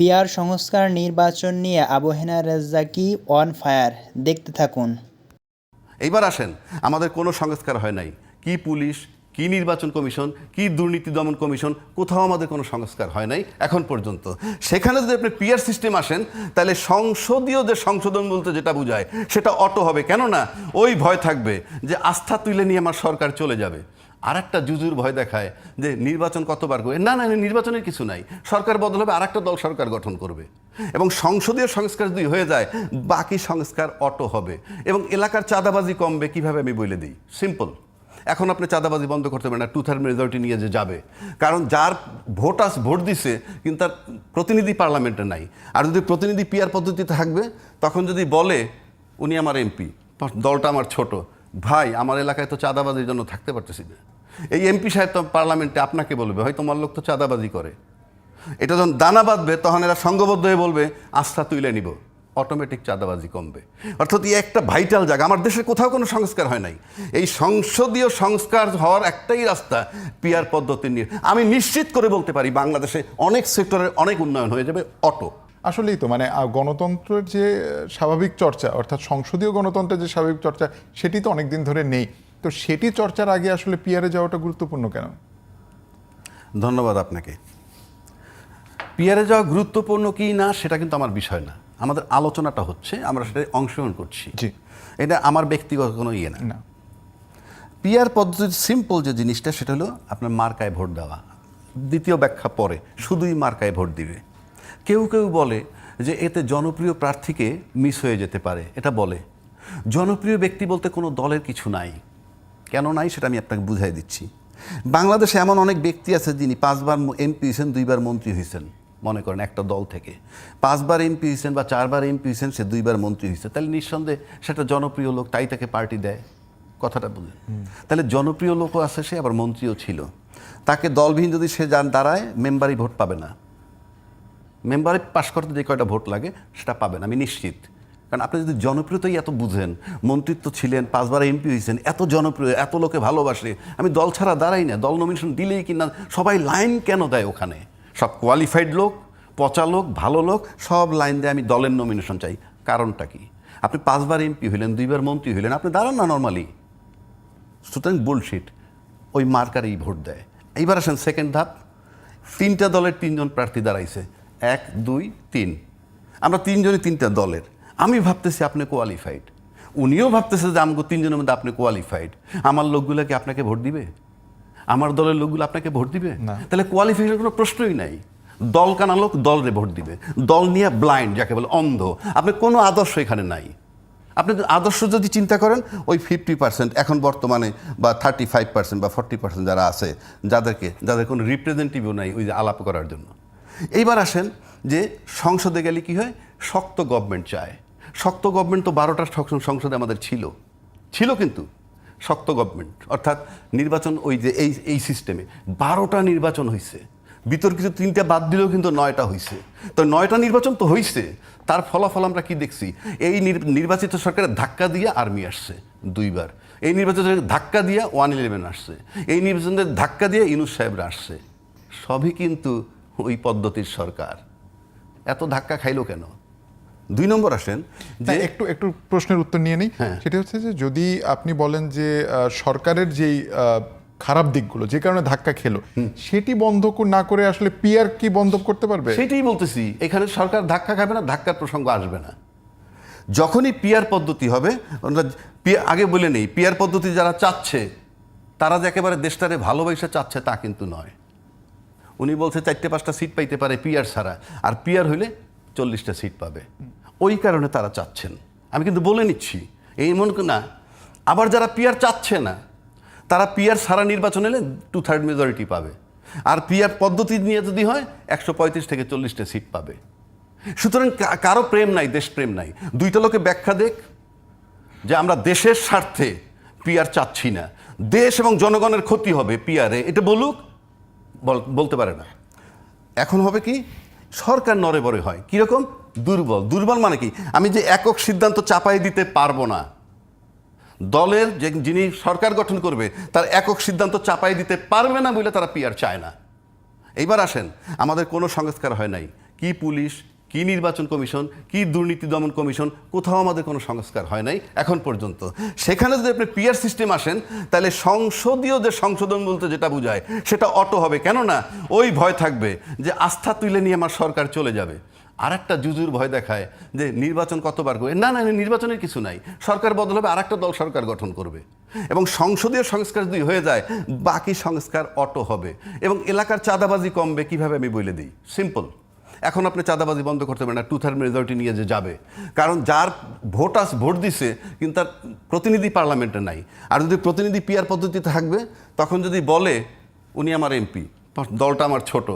Peer সংস্কার নির্বাচন নিয়ে আবু হেনা রেজ্জাকি অন ফায়ার দেখতে থাকুন। এইবার আসেন, আমাদের কোনো সংস্কার হয় নাই। কি পুলিশ, কি নির্বাচন কমিশন, কি দুর্নীতি দমন কমিশন, কোথাও আমাদের কোনো সংস্কার হয় নাই এখন পর্যন্ত। সেখানে যদি আপনি পিয়ার সিস্টেম আসেন, তাহলে সংসদীয় যে সংশোধন বলতে যেটা বোঝায়, সেটা অটো হবে। কেননা, ওই ভয় থাকবে যে আস্থা তুলে নিয়ে আমার সরকার চলে যাবে। আর একটা জুজুর ভয় দেখায় যে নির্বাচন কতবার করবে? না না নির্বাচনের কিছু নাই। সরকার বদল হবে আর একটা দল সরকার গঠন করবে। এবং সংসদীয় সংস্কার যদি হয়ে যায়, বাকি সংস্কার অটো হবে। এবং এলাকার চাঁদাবাজি কমবে, কীভাবে আমি বলে দিই? সিম্পল এখন আপনি চাঁদাবাজি বন্ধ করতে পারেন না টু থার্ড মেজরিটি নিয়ে যে যাবে। কারণ যার ভোট আস ভোট দিছে, কিন্তু তার প্রতিনিধি পার্লামেন্টে নাই। আর যদি প্রতিনিধি পিয়ার পদ্ধতিতে থাকবে, তখন যদি বলে, উনি আমার এমপি দলটা আমার ছোট। ভাই, আমার এলাকায় তো চাঁদাবাজির জন্য থাকতে পারতেছি না। এই এমপি সাহেব তো পার্লামেন্টে আপনাকে বলবে হয় তোমার লোক তো চাঁদাবাজি করে। এটা যখন দানা বাঁধবে, তখন এরা সংঘবদ্ধ হয়ে বলবে, আস্থা তুলে নিব। অটোমেটিক চাঁদাবাজি কমবে। অর্থাৎ এই একটা ভাইটাল জায়গা। আমার দেশে কোথাও কোনো সংস্কার হয় নাই। এই সংসদীয় সংস্কার হওয়ার একটাই রাস্তা পিয়ার পদ্ধতি নিয়ে। আমি নিশ্চিত করে বলতে পারি, বাংলাদেশে অনেক সেক্টরের অনেক উন্নয়ন হয়ে যাবে, অটো। আসলেই তো মানে গণতন্ত্রের যে স্বাভাবিক চর্চা, অর্থাৎ সংসদীয় গণতন্ত্রের যে স্বাভাবিক চর্চা, সেটি তো অনেকদিন ধরে নেই। তো সেটি চর্চার আগে আসলে পিয়ারে যাওয়াটা গুরুত্বপূর্ণ কেন? ধন্যবাদ আপনাকে। পিয়ারে যাওয়া গুরুত্বপূর্ণ কি না সেটা কিন্তু আমার বিষয় না। আমাদের আলোচনাটা হচ্ছে আমরা সেটা অংশগ্রহণ করছি। জি। এটা আমার ব্যক্তিগত কোনো ইয়ে না। না। পিয়ার পদ্ধতির সিম্পল যে জিনিসটা সেটা হলো আপনার মার্কায় ভোট দেওয়া। দ্বিতীয় ব্যাখ্যা পরে শুধুই মার্কায় ভোট দিবে। কেউ কেউ বলে যে এতে জনপ্রিয় প্রার্থীকে মিস হয়ে যেতে পারে এটা বলে। জনপ্রিয় ব্যক্তি বলতে কোনো দলের কিছু নাই। কেন নাই সেটা আমি আপনাকে বুঝাই দিচ্ছি। বাংলাদেশে এমন অনেক ব্যক্তি আছে যিনি পাঁচবার এমপি হয়েছেন, দুইবার মন্ত্রী হয়েছেন, মনে করেন একটা দল থেকে। পাঁচবার এমপি হয়েছেন বা চারবার এমপি হয়েছেন, সে দুইবার মন্ত্রী হয়েছে। তাহলে নিঃসন্দেহে সেটা জনপ্রিয় লোক, তাই তাকে পার্টি দেয়। কথাটা বুঝেন। তাহলে জনপ্রিয় লোকও আছে সে, আবার মন্ত্রীও ছিল। তাকে দলবিহীন যদি সে যান দাঁড়ায়, মেম্বারই ভোট পাবে না। মেম্বারে পাশ করতে যে কয়টা ভোট লাগে, সেটা পাবেন আমি নিশ্চিত। কারণ আপনি যদি জনপ্রিয়তাই এত বুঝেন, মন্ত্রিত্ব ছিলেন, পাঁচবার এমপি হয়েছেন এত জনপ্রিয়, এত লোকে ভালোবাসে, আমি দল ছাড়া দাঁড়াই না, দল নমিনেশন দিলেই কিনা সবাই লাইন কেন দেয় ওখানে? সব কোয়ালিফাইড লোক, পচা লোক, ভালো লোক, সব লাইন দেয়, আমি দলের নমিনেশন চাই। কারণটা কি? আপনি পাঁচবার এমপি হইলেন, দুইবার মন্ত্রী হইলেন, আপনি দাঁড়ান না নর্মালি সুতরাং বুলশিট ওই মার্কারেই ভোট দেয়। এইবার আসেন সেকেন্ড ধাপ। তিনটা দলের তিনজন প্রার্থী দাঁড়াইছে। এক, দুই, তিন। আমরা তিনজনই তিনটা দলের। আমি ভাবতেছি আপনি কোয়ালিফাইড উনিও ভাবতেছে যে আমাকে তিনজনের মধ্যে আপনি কোয়ালিফাইড আমার লোকগুলো কি আপনাকে ভোট দিবে? আমার দলের লোকগুলো আপনাকে ভোট দিবে? তাহলে কোয়ালিফিকেশন কোনো প্রশ্নই নাই। দল কানা লোক দলরে ভোট দিবে। দল নিয়ে ব্লাইন্ড যাকে বলে অন্ধ। আপনি কোনো আদর্শ এখানে নাই। আপনি যদি আদর্শ যদি চিন্তা করেন ওই ফিফটি পার্সেন্ট এখন বর্তমানে বা থার্টি ফাইভ পার্সেন্ট বা ফর্টি পার্সেন্ট যারা আছে যাদেরকে যাদের কোনো রিপ্রেজেন্টেটিভও নাই ওই যে আলাপ করার জন্য। এইবার আসেন যে সংসদে গেলে কি হয়? শক্ত গভর্নমেন্ট চায়। শক্ত গভর্নমেন্ট তো বারোটা সংসদে আমাদের ছিল। ছিল কিন্তু শক্ত গভর্নমেন্ট অর্থাৎ নির্বাচন ওই যে এই এই সিস্টেমে বারোটা নির্বাচন হয়েছে বিতর্কিত তিনটা বাদ দিলেও কিন্তু নয়টা হয়েছে তো নয়টা নির্বাচন তো হয়েছে তার ফলাফল আমরা কি দেখছি? এই নির- নির্বাচিত সরকারের ধাক্কা দিয়ে আর্মি আসছে দুইবার। এই নির্বাচিত সরকারের ধাক্কা দিয়ে ওয়ান ইলেভেন আসছে। এই নির্বাচনের ধাক্কা দিয়ে ইনুস সাহেবরা আসছে। সবই কিন্তু ওই পদ্ধতির সরকার। এত ধাক্কা খাইলো কেন? দুই নম্বর আসেন যে একটু একটু প্রশ্নের উত্তর নিয়ে নিই। হ্যাঁ। সেটা হচ্ছে যে যদি আপনি বলেন যে সরকারের যেই খারাপ দিকগুলো যে কারণে ধাক্কা খেলো সেটি বন্ধ না করে আসলে পিয়ার কি বন্ধ করতে পারবে? সেটাই বলতেছি এখানে সরকার ধাক্কা খাবে না ধাক্কার প্রসঙ্গ আসবে না। যখনই পিয়ার পদ্ধতি হবে আগে বলে নেই পিয়ার পদ্ধতি যারা চাচ্ছে তারা যে একেবারে দেশটারে ভালোবাসা চাচ্ছে তা কিন্তু নয়। উনি বলছে চারটে পাঁচটা সিট পাইতে পারে পিয়ার ছাড়া আর পিয়ার হইলে চল্লিশটা সিট পাবে। ওই কারণে তারা চাচ্ছেন। আমি কিন্তু বলে নিচ্ছি, এই মন না, আবার যারা পিয়ার চাচ্ছে না, তারা পিয়ার সারা নির্বাচন এলে টু থার্ড মেজরিটি পাবে। আর পিয়ার পদ্ধতি নিয়ে যদি হয়, একশো পঁয়ত্রিশ থেকে চল্লিশটা সিট পাবে। সুতরাং কারও প্রেম নাই, দেশপ্রেম নাই। দুইটা লোকে ব্যাখ্যা দেখ, যে আমরা দেশের স্বার্থে পিয়ার চাচ্ছি না। দেশ এবং জনগণের ক্ষতি হবে পিয়ারে, এটা বলুক, বল- বলতে পারে না। এখন হবে কি? সরকার নরে বরে হয়। কীরকম? দুর্বল। দুর্বল মানে কি? আমি যে একক সিদ্ধান্ত চাপাই দিতে পারব না। দলের যে যিনি সরকার গঠন করবে, তার একক সিদ্ধান্ত চাপাই দিতে পারবে না বলে তারা পিয়ার চায় না। এইবার আসেন। আমাদের কোনো সংস্কার হয় নাই। কি পুলিশ কি নির্বাচন কমিশন, কি দুর্নীতি দমন কমিশন, কোথাও আমাদের কোনো সংস্কার হয় নাই এখন পর্যন্ত। সেখানে যদি আপনি পিয়ার সিস্টেম আসেন, তাহলে সংসদীয় যে সংশোধন বলতে যেটা বোঝায়, সেটা অটো হবে। কেননা, ওই ভয় থাকবে যে আস্থা তুলে নিয়ে আমার সরকার চলে যাবে। আর একটা জুজুর ভয় দেখায় যে নির্বাচন কতবার করবে? না না নির্বাচনের কিছু নাই। সরকার বদল হবে আর একটা দল সরকার গঠন করবে। এবং সংসদীয় সংস্কার যদি হয়ে যায়, বাকি সংস্কার অটো হবে। এবং এলাকার চাঁদাবাজি কমবে, কীভাবে আমি বলে দিই? সিম্পল এখন আপনি চাঁদাবাজি বন্ধ করতে পারেন না টু থার্ড মেজরিটি নিয়ে যে যাবে। কারণ যার ভোট আস, ভোট দিছে, কিন্তু তার প্রতিনিধি পার্লামেন্টে নাই। আর যদি প্রতিনিধি পিয়ার পদ্ধতিতে থাকবে, তখন যদি বলে, উনি আমার এমপি দলটা আমার ছোট,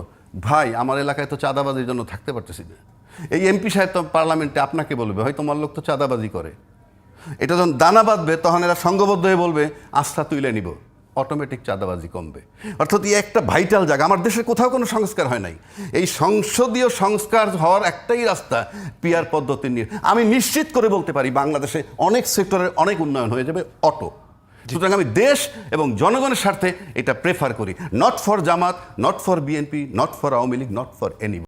ভাই, আমার এলাকায় তো চাঁদাবাজির জন্য থাকতে পারতেছি না। এই এমপি সাহেব তো পার্লামেন্টে আপনাকে বলবে হয় তোমার লোক তো চাঁদাবাজি করে। এটা যখন দানা বাঁধবে, তখন এরা সংঘবদ্ধ হয়ে বলবে, আস্থা তুলে নিব। অটোমেটিক চাঁদাবাজি কমবে। অর্থাৎ এই একটা ভাইটাল জায়গা। আমার দেশে কোথাও কোনো সংস্কার হয় নাই। এই সংসদীয় সংস্কার হওয়ার একটাই রাস্তা পিয়ার পদ্ধতি নিয়ে। আমি নিশ্চিত করে বলতে পারি বাংলাদেশে অনেক সেক্টরের অনেক উন্নয়ন হয়ে যাবে অটো সুতরাং আমি দেশ এবং জনগণের স্বার্থে এটা প্রেফার করি। Not for Jamaat not for BNP not for Awami League not for any